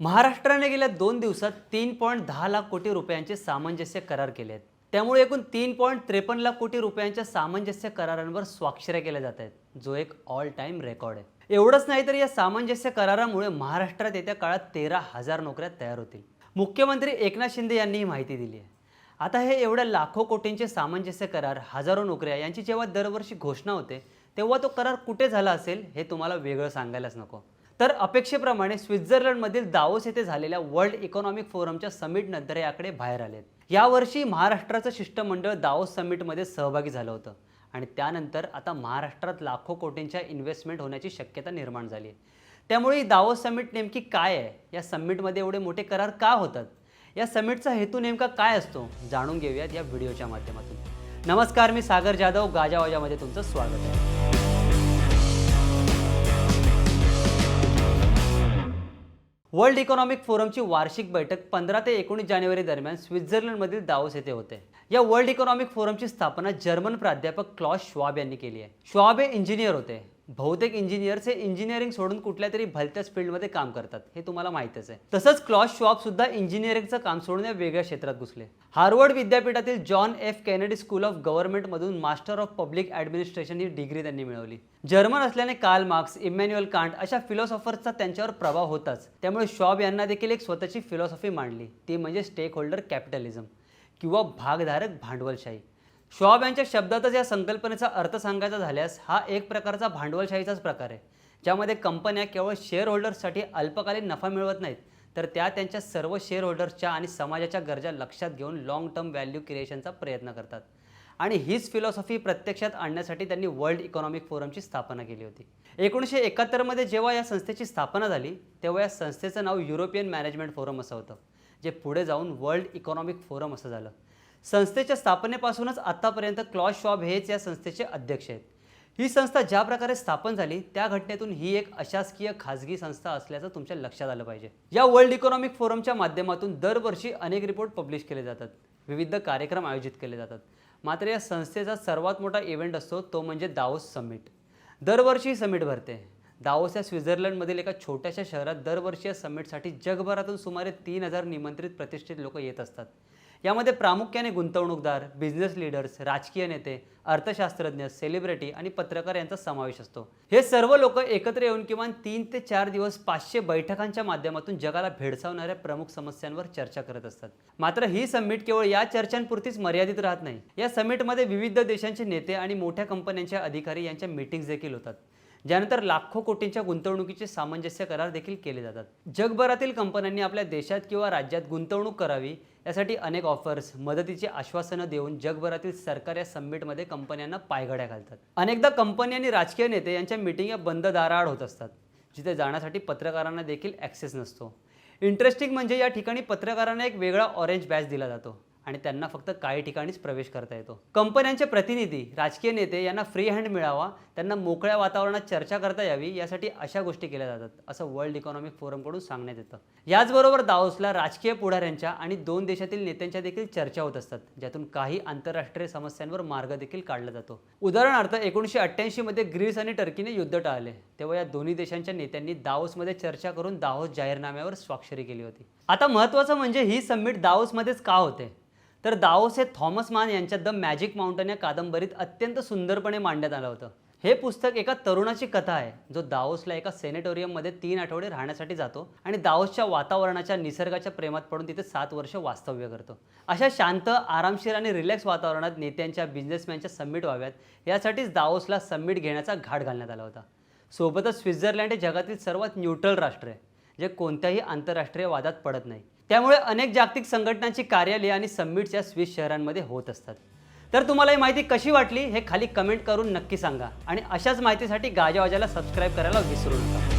महाराष्ट्राने गेल्या दोन दिवसात तीन पॉईंट दहा लाख कोटी रुपयांचे सामंजस्य करार केले आहेत. त्यामुळे एकूण तीन पॉईंट त्रेपन्न लाख कोटी रुपयांच्या सामंजस्य करारांवर स्वाक्षऱ्या केल्या जात आहेत जो एक ऑल टाईम रेकॉर्ड आहे. एवढंच नाही तर या सामंजस्य करारामुळे महाराष्ट्रात येत्या काळात तेरा हजार नोकऱ्या तयार होतील. मुख्यमंत्री एकनाथ शिंदे यांनी ही माहिती दिली आहे. आता हे एवढ्या लाखो कोटींचे सामंजस्य करार हजारो नोकऱ्या यांची जेव्हा दरवर्षी घोषणा होते तेव्हा तो करार कुठे झाला असेल हे तुम्हाला वेगळं सांगायलाच नको. तर अपेक्षेप्रमाणे स्वित्झर्लंडमधील दावोस येथे झालेल्या वर्ल्ड इकॉनॉमिक फोरमच्या समिटनंतर नंतर याकडे बाहेर आलेत यावर्षी महाराष्ट्राचं शिष्टमंडळ दावोस समिटमध्ये सहभागी झालं होतं. आणि त्यानंतर आता महाराष्ट्रात लाखो कोटींच्या इन्व्हेस्टमेंट होण्याची शक्यता निर्माण झाली आहे. त्यामुळे दावोस समिट नेमकी काय आहे? या समिटमध्ये एवढे मोठे करार का होतात? या समिटचा हेतू नेमका काय असतो? जाणून घेऊयात या व्हिडिओच्या माध्यमातून. नमस्कार मी सागर जाधव गाजावाजामध्ये तुमचं स्वागत आहे. वर्ल्ड इकॉनॉमिक फोरमची वार्षिक बैठक पंधरा ते एकोणीस जानेवारी दरम्यान स्वित्झर्लंडमधील दावोस येथे होते. या वर्ल्ड इकॉनॉमिक फोरमची स्थापना जर्मन प्राध्यापक क्लॉस श्वाब यांनी केली आहे. श्वाब हे इंजिनियर होते. बहुतेक इंजिनियर्स हे इंजिनिअरिंग सोडून कुठल्या तरी भलत्याच फील्डमध्ये काम करतात. हे तुम्हाला माहितच आहे. तसंच क्लॉस शॉप सुद्धा इंजिनिअरिंगचं काम सोडून या वेगळ्या क्षेत्रात घुसले. हार्वर्ड विद्यापीठातील John F Kennedy School of गव्हर्नमेंटमधून master of public administration ही डिग्री त्यांनी मिळवली. जर्मन असल्याने कार्ल मार्क्स इमॅन्युअल कांट अशा फिलॉसॉफर्सचा त्यांच्यावर प्रभाव होताच. त्यामुळे शॉब यांना देखील एक स्वतःची फिलॉसॉफी मांडली. ती म्हणजे स्टेक होल्डर कॅपिटलिझम किंवा भागधारक भांडवलशाही. शॉब यांच्या शब्दातच या संकल्पनेचा अर्थ सांगायचा झाल्यास हा एक प्रकारचा भांडवलशाहीचाच प्रकार आहे. ज्यामध्ये कंपन्या केवळ शेअर होल्डर्ससाठी अल्पकालीन नफा मिळवत नाहीत तर त्या त्यांच्या सर्व शेअर होल्डर्सच्या आणि समाजाच्या गरजा लक्षात घेऊन लाँग टर्म व्हॅल्यू क्रिएशनचा प्रयत्न करतात. आणि हीच फिलॉसॉफी प्रत्यक्षात आणण्यासाठी त्यांनी वर्ल्ड इकॉनॉमिक फोरमची स्थापना केली होती. एकोणीसशे एकाहत्तरमध्ये जेव्हा या संस्थेची स्थापना झाली तेव्हा या संस्थेचं नाव युरोपियन मॅनेजमेंट फोरम असं होतं जे पुढे जाऊन वर्ल्ड इकॉनॉमिक फोरम असं झालं. संस्थेच्या स्थापनेपासूनच आत्तापर्यंत क्लॉज शॉब हेच या संस्थेचे अध्यक्ष आहेत. ही संस्था ज्या प्रकारे स्थापन झाली त्या घटनेतून ही एक अशासकीय खाजगी संस्था असल्याचं तुमच्या लक्षात आलं पाहिजे. या वर्ल्ड इकॉनॉमिक फोरमच्या माध्यमातून दरवर्षी अनेक रिपोर्ट पब्लिश केले जातात. विविध कार्यक्रम आयोजित केले जातात. मात्र या संस्थेचा सर्वात मोठा इव्हेंट असतो तो म्हणजे दाओस समिट. दरवर्षी ही समिट भरते. दावोस या स्वित्झर्लंडमधील एका छोट्याशा शहरात दरवर्षी या समिटसाठी जगभरातून सुमारे तीन हजार निमंत्रित प्रतिष्ठित लोक येत असतात. यामध्ये प्रामुख्याने गुंतवणूकदार बिझनेस लीडर्स राजकीय नेते अर्थशास्त्रज्ञ सेलिब्रिटी आणि पत्रकार यांचा समावेश असतो. हे सर्व लोक एकत्र येऊन किमान तीन ते चार दिवस पाचशे बैठकांच्या माध्यमातून जगाला भेडसावणाऱ्या प्रमुख समस्यांवर चर्चा करत असतात. मात्र ही समिट केवळ या चर्चांपुरतीच मर्यादित राहत नाही. या समिटमध्ये विविध देशांचे नेते आणि मोठ्या कंपन्यांचे अधिकारी यांच्या मीटिंग्स देखील होतात. ज्यानंतर लाखो कोटींच्या गुंतवणुकीचे सामंजस्य करार देखील केले जातात. जगभरातील कंपन्यांनी आपल्या देशात किंवा राज्यात गुंतवणूक करावी यासाठी अनेक ऑफर्स मदतीची आश्वासनं देऊन जगभरातील सरकार या समिटमध्ये कंपन्यांना पायघड्या घालतात. अनेकदा कंपनी आणि राजकीय नेते यांच्या मिटिंग या बंद दाराआड होत असतात जिथे जाण्यासाठी पत्रकारांना देखील ॲक्सेस नसतो. इंटरेस्टिंग म्हणजे या ठिकाणी पत्रकारांना एक वेगळा ऑरेंज बॅच दिला जातो आणि त्यांना फक्त काही ठिकाणीच प्रवेश करता येतो. कंपन्यांचे प्रतिनिधी राजकीय नेते यांना फ्री हँड मिळावा त्यांना मोकळ्या वातावरणात चर्चा करता यावी यासाठी अशा गोष्टी केल्या जातात असं वर्ल्ड इकॉनॉमिक फोरमकडून सांगण्यात येतं. याचबरोबर दाओसला राजकीय पुढाऱ्यांच्या आणि दोन देशातील नेत्यांच्या देखील चर्चा होत असतात ज्यातून काही आंतरराष्ट्रीय समस्यांवर मार्ग देखील काढला जातो. उदाहरणार्थ एकोणीसशे अठ्ठ्याऐंशीमध्ये ग्रीस आणि टर्कीने युद्ध टाळले तेव्हा या दोन्ही देशांच्या नेत्यांनी दाओसमध्ये चर्चा करून दाओस जाहीरनाम्यावर स्वाक्षरी केली होती. आता महत्त्वाचं म्हणजे ही समिट दाओसमध्येच का होते? तर दाओस हे थॉमस मान यांच्या द मॅजिक माउंटन या कादंबरीत अत्यंत सुंदरपणे मांडण्यात आलं होतं. हे पुस्तक एका तरुणाची कथा आहे जो दाओसला एका सेनेटोरियममध्ये तीन आठवडे राहण्यासाठी जातो आणि दाओसच्या वातावरणाच्या निसर्गाच्या प्रेमात पडून तिथे सात वर्ष वास्तव्य करतो. अशा शांत आरामशीर आणि रिलॅक्स वातावरणात नेत्यांच्या बिझनेसमॅनच्या समिट व्हाव्यात यासाठीच दाओसला समिट घेण्याचा घाट घालण्यात आला होता. सोबतच स्वित्झर्लंड हे जगातील सर्वात न्यूट्रल राष्ट्र आहे जे कोणत्याही आंतरराष्ट्रीय वादात पडत नाही. त्यामुळे अनेक जागतिक संघटनांची कार्यालये आणि सबमिट्स या स्विस शहरांमध्ये होत असतात. तर तुम्हाला ही माहिती कशी वाटली हे खाली कमेंट करून नक्की सांगा. आणि अशाच माहितीसाठी गाजावाजाला सबस्क्राईब करायला विसरू नका.